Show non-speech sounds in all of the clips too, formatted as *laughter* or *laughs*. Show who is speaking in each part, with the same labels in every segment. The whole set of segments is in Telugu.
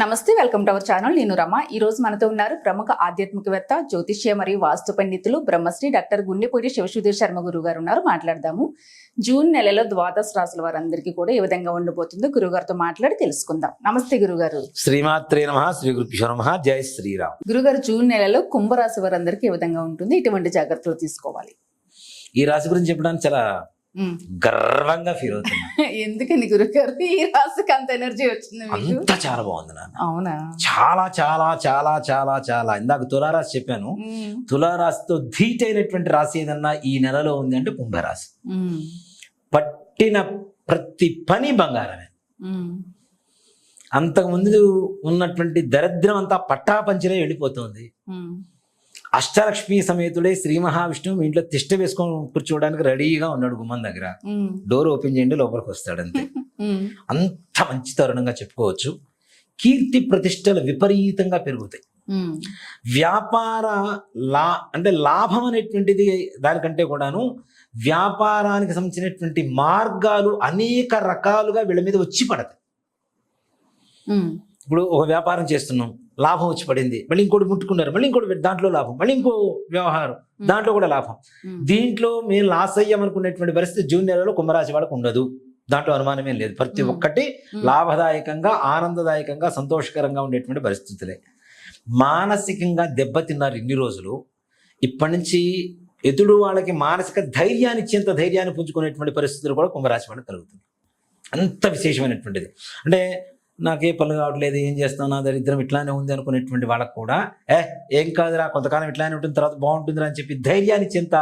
Speaker 1: నమస్తే వెల్కమ్ టు అవర్ ఛానల్. నేను రమ. ఈ రోజు మనతో ఉన్నారు ప్రముఖ ఆధ్యాత్మికవేత్త జ్యోతిష్య మరియు వాస్తు పండితులు బ్రహ్మశ్రీ డాక్టర్ గుండెపూడి శివసుధీర్ శర్మ గురువు గారు ఉన్నారు. మాట్లాడదాము. జూన్ నెలలో ద్వాదశ రాసుల వారందరికీ కూడా ఏ విధంగా ఉండబోతుందో గురుగారితో మాట్లాడి తెలుసుకుందాం. నమస్తే గురుగారు
Speaker 2: శ్రీమాత్రే నమ. శ్రీ గురుభ్యో నమ. జై శ్రీరామ్.
Speaker 1: గురుగారు జూన్ నెలలో కుంభరాశి వారందరికీ ఏ విధంగా ఉంటుంది? ఇటువంటి జాగ్రత్తలు తీసుకోవాలి?
Speaker 2: ఈ రాశి గురించి చెప్పడానికి చాలా. గర్వంగా ఫీల్ అవుతున్నా. *laughs*
Speaker 1: ఎందుకని గురుగారు? ఈ అంత ఎనర్జీ వచ్చింది
Speaker 2: అంత చాలా బాగుంది నాన్న.
Speaker 1: అవునా?
Speaker 2: చాలా చాలా చాలా చాలా చాలా. ఇందాక తులారాశి చెప్పాను. తులారాశితో ధీటైనటువంటి రాశి ఏదన్నా ఈ నెలలో ఉంది అంటే కుంభరాశి. పట్టిన ప్రతి పని బంగారమే.
Speaker 1: ఉమ్.
Speaker 2: అంతకుముందు ఉన్నటువంటి దరిద్రం అంతా పట్టాపంచలే వెళ్ళిపోతుంది. అష్టలక్ష్మి సమేతుడే శ్రీ మహావిష్ణువు ఇంట్లో తిష్ట వేసుకొని కూర్చోవడానికి రెడీగా ఉన్నాడు గుమ్మం దగ్గర. డోర్ ఓపెన్ చేయండి లోపలికి వస్తాడు అంతే మంచి తరుణంగా చెప్పుకోవచ్చు. కీర్తి ప్రతిష్టలు విపరీతంగా పెరుగుతాయి. వ్యాపార లా అంటే లాభం అనేటువంటిది దానికంటే కూడాను వ్యాపారానికి సంబంధించినటువంటి మార్గాలు అనేక రకాలుగా వీళ్ళ మీద వచ్చి పడతాయి. ఇప్పుడు ఒక వ్యాపారం చేస్తున్నాం. లాభం వచ్చి పడింది. మళ్ళీ ఇంకోటి ముట్టుకున్నారు. మళ్ళీ ఇంకోటి దాంట్లో లాభం. మళ్ళీ ఇంకో వ్యవహారం. దాంట్లో కూడా లాభం. దీంట్లో మేము లాస్ అయ్యామనుకునేటువంటి పరిస్థితి జూన్ నెలలో కుంభరాశి వాళ్ళకు ఉండదు. దాంట్లో అనుమానమే లేదు. ప్రతి. ఒక్కటి. లాభదాయకంగా ఆనందదాయకంగా సంతోషకరంగా ఉండేటువంటి పరిస్థితులే. మానసికంగా దెబ్బతిన్నారు ఇన్ని రోజులు. ఇప్పటి నుంచి ఎదుడు వాళ్ళకి మానసిక ధైర్యాన్ని ఇచ్చేంత ధైర్యాన్ని పుంజుకునేటువంటి పరిస్థితులు కూడా కుంభరాశి వాళ్ళకి కలుగుతుంది అంత విశేషమైనటువంటిది. అంటే నాకే పనులు కావట్లేదు ఏం చేస్తాను నా దరిద్రం ఇట్లానే ఉంది అనుకునేటువంటి వాళ్ళకు కూడా ఏ ఏం కాదురా కొంతకాలం ఇట్లానే ఉంటుంది తర్వాత బాగుంటుందిరా అని చెప్పి ధైర్యాన్ని ఇచ్చేంత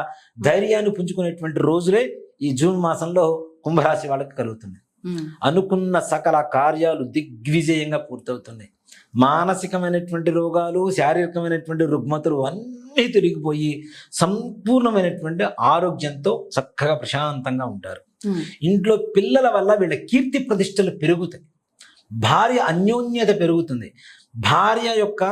Speaker 2: ధైర్యాన్ని పుంజుకునేటువంటి రోజులే ఈ జూన్ మాసంలో కుంభరాశి వాళ్ళకి కలుగుతుంది
Speaker 1: ఉమ్.
Speaker 2: అనుకున్న సకల కార్యాలు దిగ్విజయంగా పూర్తవుతున్నాయి. మానసికమైనటువంటి రోగాలు శారీరకమైనటువంటి రుగ్మతలు అన్నీ తిరిగిపోయి సంపూర్ణమైనటువంటి ఆరోగ్యంతో చక్కగా ప్రశాంతంగా ఉంటారు. ఇంట్లో పిల్లల వల్ల వీళ్ళ కీర్తి ప్రతిష్టలు పెరుగుతాయి. భార్య అన్యోన్యత పెరుగుతుంది భార్య యొక్క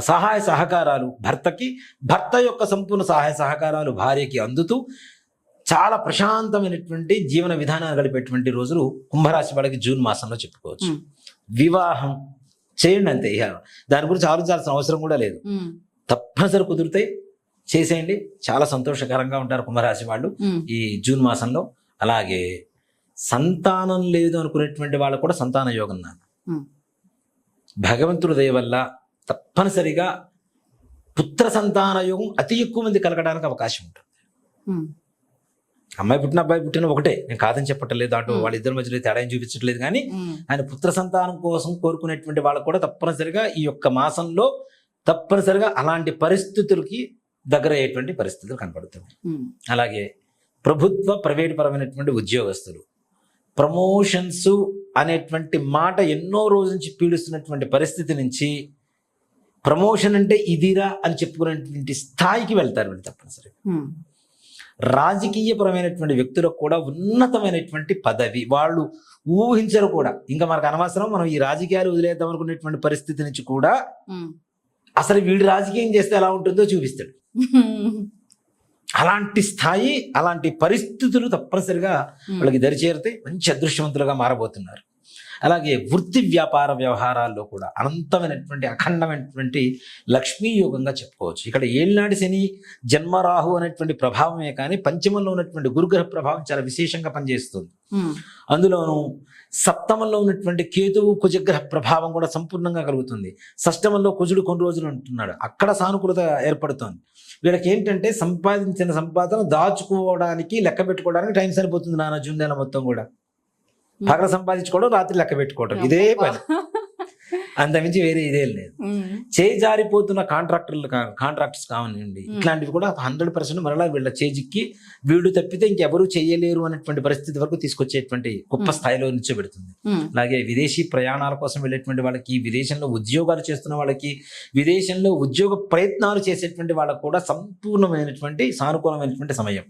Speaker 2: సహాయ సహకారాలు భర్తకి భర్త యొక్క సంపూర్ణ సహాయ సహకారాలు భార్యకి అందుతూ చాలా ప్రశాంతమైనటువంటి జీవన విధానాలు గడిపేటువంటి రోజులు కుంభరాశి వాళ్ళకి జూన్ మాసంలో చెప్పుకోవచ్చు. వివాహం చేయండి అంతే దాని గురించి ఆలోచించాల్సిన అవసరం కూడా లేదు. తప్పనిసరి కుదిరితే చేసేయండి చాలా సంతోషకరంగా ఉంటారు కుంభరాశి వాళ్ళు. ఈ జూన్ మాసంలో అలాగే సంతానం లేదు అనుకునేటువంటి వాళ్ళకు కూడా సంతాన యోగం నాన్న. భగవంతుడి దయ వల్ల తప్పనిసరిగా పుత్ర సంతాన యోగం అతి ఎక్కువ మంది కలగడానికి అవకాశం ఉంటుంది. అమ్మాయి పుట్టిన అబ్బాయి పుట్టిన ఒకటే నేను కాదని చెప్పట్లేదు అటు. వాళ్ళిద్దరి మధ్యలో తేడా చూపించట్లేదు కానీ. ఆయన పుత్ర సంతానం కోసం కోరుకునేటువంటి వాళ్ళకు కూడా తప్పనిసరిగా ఈ యొక్క మాసంలో తప్పనిసరిగా అలాంటి పరిస్థితులకి దగ్గర అయ్యేటువంటి పరిస్థితులు కనపడుతున్నాయి. అలాగే ప్రభుత్వ ప్రైవేట్ పరమైనటువంటి ఉద్యోగస్తులు ప్రమోషన్స్ అనేటువంటి మాట ఎన్నో రోజుల నుంచి పీడిస్తున్నటువంటి పరిస్థితి నుంచి ప్రమోషన్ అంటే ఇదిరా అని చెప్పుకునేటువంటి స్థాయికి వెళ్తారు వీళ్ళు తప్పనిసరిగా
Speaker 1: ఉమ్.
Speaker 2: రాజకీయపరమైనటువంటి వ్యక్తులకు కూడా ఉన్నతమైనటువంటి పదవి వాళ్ళు ఊహించరు కూడా ఇంకా మనకు అనవసరం మనం ఈ రాజకీయాలు వదిలేద్దాం అనుకునేటువంటి పరిస్థితి నుంచి కూడా. అసలు వీడు రాజకీయం చేస్తే ఎలా ఉంటుందో చూపిస్తాడు. *laughs* అలాంటి స్థాయి అలాంటి పరిస్థితులు తప్పనిసరిగా వాళ్ళకి దరిచేరితే మంచి అదృష్టవంతులుగా మారబోతున్నారు. అలాగే వృత్తి వ్యాపార వ్యవహారాల్లో కూడా అనంతమైనటువంటి అఖండమైనటువంటి లక్ష్మీ యోగంగా చెప్పుకోవచ్చు. ఇక్కడ ఏళ్ళనాటి శని జన్మరాహు అనేటువంటి ప్రభావమే కానీ పంచమంలో ఉన్నటువంటి గురుగ్రహ ప్రభావం చాలా విశేషంగా పనిచేస్తుంది. అందులోనూ సప్తమంలో ఉన్నటువంటి కేతువు కుజగ్రహ ప్రభావం కూడా సంపూర్ణంగా కలుగుతుంది. షష్టమంలో కుజుడు కొన్ని రోజులు ఉంటున్నాడు. అక్కడ సానుకూలత ఏర్పడుతోంది. వీళ్ళకి ఏంటంటే సంపాదించిన సంపాదన దాచుకోవడానికి లెక్క పెట్టుకోవడానికి టైం సరిపోతుంది నాన్న జూన్ నెల మొత్తం కూడా. పగల సంపాదించుకోవడం రాత్రి లెక్క పెట్టుకోవడం ఇదే పని. అంతమించి వేరే ఇదే లేదు. చేయి జారిపోతున్న కాంట్రాక్టర్లు కాంట్రాక్టర్స్ కావనివ్వండి ఇట్లాంటివి కూడా హండ్రెడ్ పర్సెంట్ మరలా వీళ్ళ చేజిక్కి వీడు తప్పితే ఇంకెవరూ చేయలేరు అనేటువంటి పరిస్థితి వరకు తీసుకొచ్చేటువంటి గొప్ప. స్థాయిలో నిల్చోబెడుతుంది. అలాగే విదేశీ ప్రయాణాల కోసం వెళ్ళేటువంటి వాళ్ళకి విదేశంలో ఉద్యోగాలు చేస్తున్న వాళ్ళకి విదేశంలో ఉద్యోగ ప్రయత్నాలు చేసేటువంటి వాళ్ళకు కూడా సంపూర్ణమైనటువంటి సానుకూలమైనటువంటి సమయం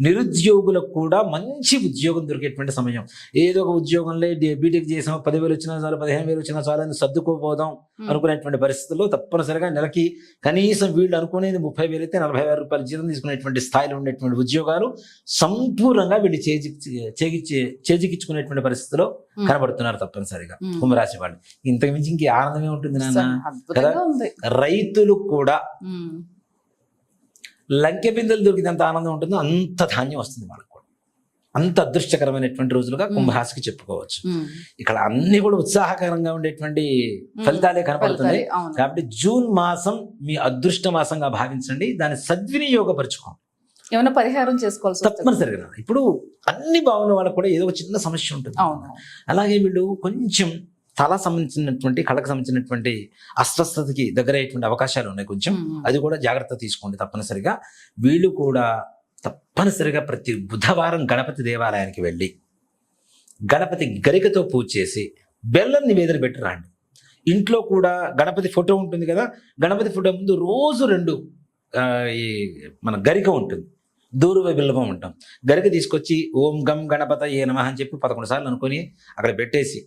Speaker 2: నిరుద్యోగులకు కూడా మంచి ఉద్యోగం దొరికేటువంటి సమయం ఏదో ఒక ఉద్యోగంలో బీటెక్ చేసాం పదివేలు వచ్చినా చాలు పదిహేను వేలు వచ్చినా చాలు అని సర్దు సర్దుకోపోదాం
Speaker 1: ఉమ్.
Speaker 2: అనుకునేటువంటి పరిస్థితుల్లో తప్పనిసరిగా నెలకి కనీసం వీళ్ళు అనుకునేది ముప్పై వేలు అయితే నలభై వేల రూపాయల జీతం తీసుకునేటువంటి స్థాయిలో ఉండేటువంటి ఉద్యోగాలు సంపూర్ణంగా వీళ్ళు చేజి చేజిచ్చి చేజిక్కించుకునేటువంటి పరిస్థితిలో. కనబడుతున్నారు తప్పనిసరిగా. కుంభరాశి వాళ్ళు ఇంతకు మించి ఇంక ఆనందమే ఉంటుంది నాన్న రైతులు కూడా. లంకె బిందెలు దొరికినంత ఆనందం ఉంటుందో అంత ధాన్యం వస్తుంది వాళ్ళకు కూడా అంత అదృష్టకరమైనటువంటి రోజులుగా. కుంభరాశికి చెప్పుకోవచ్చు. ఇక్కడ అన్ని కూడా ఉత్సాహకరంగా ఉండేటువంటి ఫలితాలే కనపడుతున్నాయి. కాబట్టి జూన్ మాసం మీ అదృష్ట మాసంగా భావించండి దాన్ని సద్వినియోగపరచుకోండి
Speaker 1: ఏమైనా పరిహారం చేసుకోవాల్సి వస్తుంది
Speaker 2: తప్పనిసరిగా. ఇప్పుడు అన్ని బాగున్న వాళ్ళకు కూడా ఏదో ఒక చిన్న సమస్య ఉంటుంది అలాగే వీళ్ళు కొంచెం తల సంబంధించినటువంటి కళకు సంబంధించినటువంటి అస్వస్థతకి దగ్గరయ్యేటువంటి అవకాశాలు ఉన్నాయి కొంచెం. అది కూడా జాగ్రత్త తీసుకోండి తప్పనిసరిగా వీళ్ళు కూడా తప్పనిసరిగా ప్రతి బుధవారం గణపతి దేవాలయానికి వెళ్ళి గణపతి గరికతో పూజ చేసి బెల్లం నివేదన పెట్టి రండి. ఇంట్లో కూడా గణపతి ఫోటో ఉంటుంది కదా గణపతి ఫోటో ముందు రోజు రెండు ఈ మన గరిక ఉంటుంది. దూరువ బిల్లవం ఉంటాం. గరిక తీసుకొచ్చి ఓం గం గణపత ఏ నమ అని చెప్పి పదకొండు సార్లు అనుకొని అక్కడ పెట్టేసి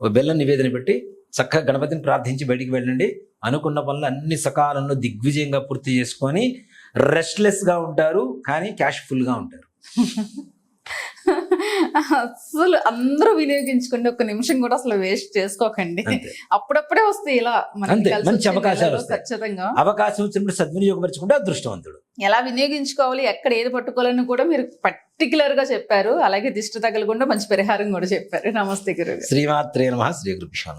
Speaker 2: ఒక బెల్లం నివేదన పెట్టి చక్కగా గణపతిని ప్రార్థించి బయటికి వెళ్ళండి. అనుకున్న పనులు అన్ని సకాలంలో దిగ్విజయంగా పూర్తి చేసుకొని రెస్ట్లెస్గా ఉంటారు కానీ క్యాష్ ఫుల్గా ఉంటారు.
Speaker 1: అసలు అందరూ వినియోగించుకోండి ఒక నిమిషం కూడా అసలు వేస్ట్ చేసుకోకండి. అప్పుడప్పుడే వస్తాయి ఇలా
Speaker 2: మంచి అవకాశాలు.
Speaker 1: ఖచ్చితంగా.
Speaker 2: అవకాశం వచ్చినప్పుడు సద్వినియోగపరచుకుంటే అదృష్టవంతుడు.
Speaker 1: ఎలా వినియోగించుకోవాలి ఎక్కడ ఏది పట్టుకోవాలని కూడా మీరు పర్టికులర్గా చెప్పారు. అలాగే దిష్టి తగలకుండా మంచి పరిహారం కూడా చెప్పారు. నమస్తే గురువు
Speaker 2: శ్రీమాత్రే నమ శ్రీ నమః.